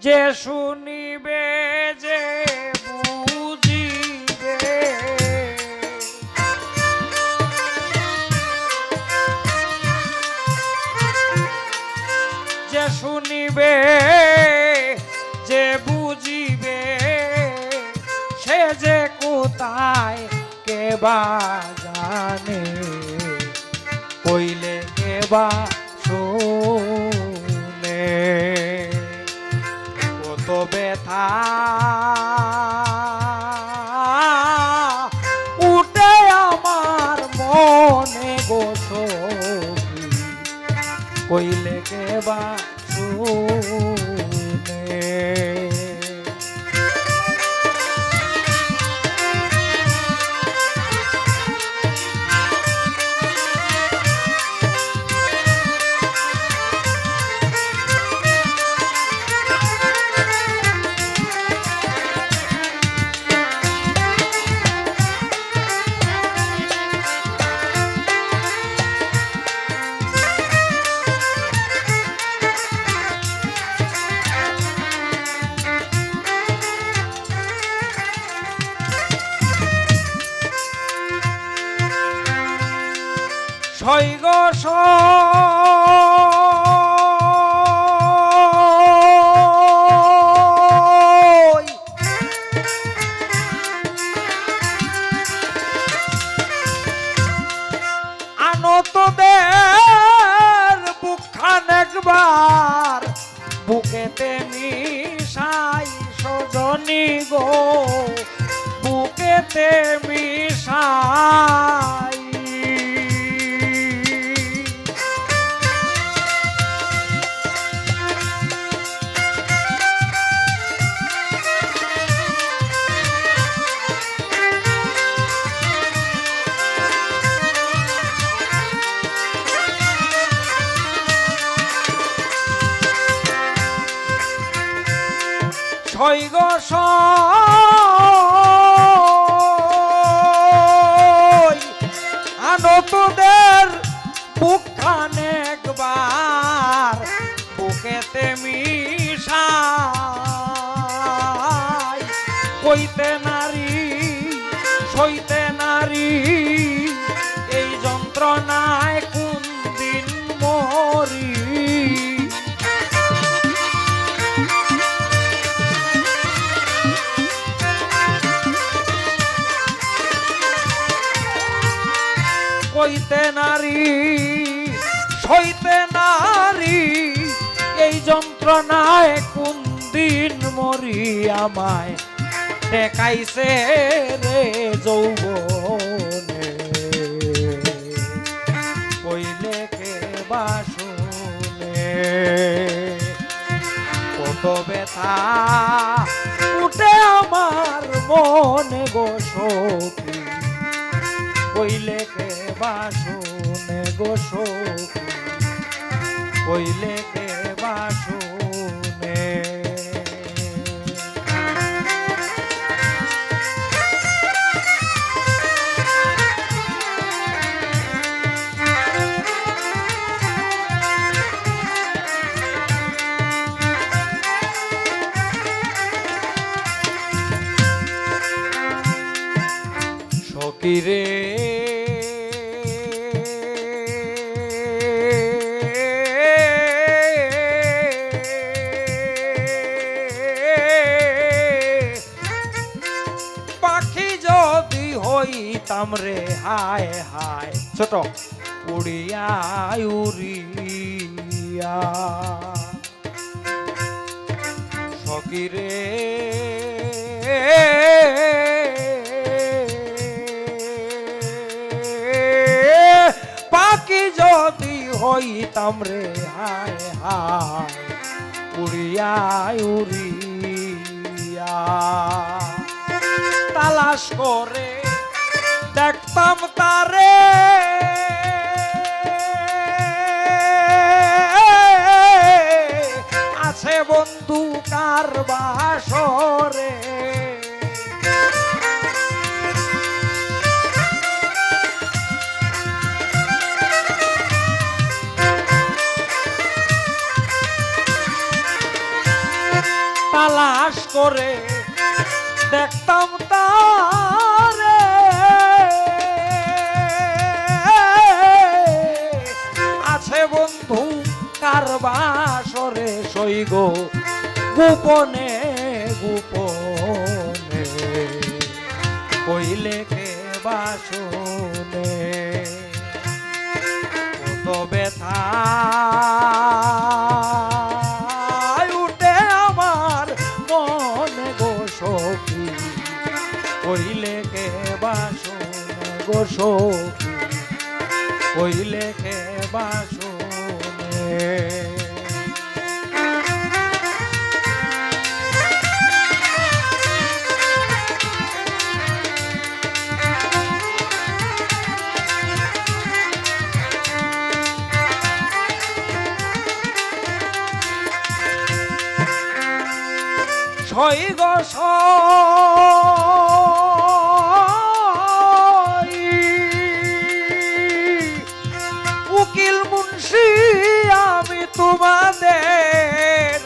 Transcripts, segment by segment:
যে শুনিবে, যে বুঝিবে। যে শুনিবে, যে বুঝিবে, সে যে কোথায়, কে বা জানে। কইলে কে বা বা সই আনতদের বুকখান একবার বুকেতে মিশাই সজনী গো বুকেতে মিশাই ছয় গো ছয় আনো তোদের বুকখানে একবার বুকেতে মিশাই। কইতে নারী, সইতে নারী, এই যন্ত্রণায় নারী, সইতে নারী, এই যন্ত্রণায় কোন দিন মরি আমায় দেখাইছে রে যৌবনে। কইলে কে বাসনে কত ব্যথা উঠে আমার মনে গো কইলে কে বাসনে গো সখী কইলে কে রে হায় হায় ছোট উড়িয়া উড়িয়া সকিরে পাখি যদি হইতাম রে হায় হায় উড়িয়া উড়িয়া তালাশ করে দেখতাম তারে। আছে বন্ধু কার বাসরে। তালাশ করে দেখতাম সইগ গোপনে গোপনে। কইলে কে বাসনে কত ব্যথা। উঠে আমার মনে গো সখী। কইলে কে বাসনে গো সখী? কইলে কে বাসনে ছয় গস উকিল মুন্সি আমি তোমাদের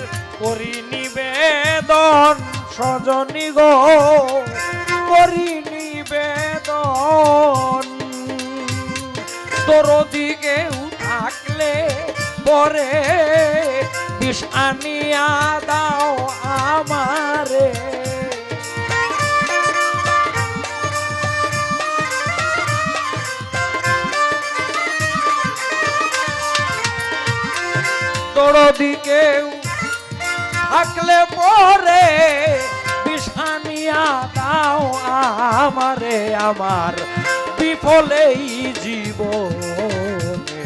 করি নিবেদন সজনী গো। বিষ আনিয়া দাও আমারে। তোর দিকে থাকলে পরে বিষ-আনিয়া দাও আমারে, আমার বিফলেই জীবনে।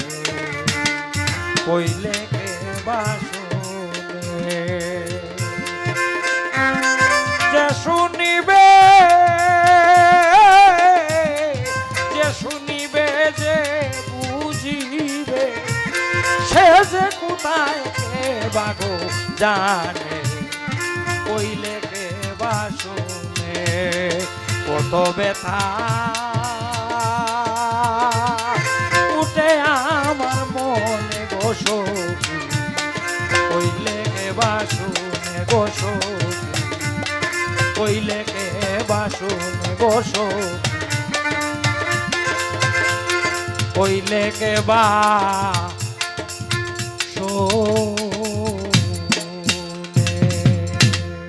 কইলে কে বাসনে শুনিবে যে শুনিবে যে বুঝিবে? সে যে কোথায় বাগো জানে? কইলে কে বাসনে কত ব্যথা কইলে কে বাসুন বসো কইলে কে বা সো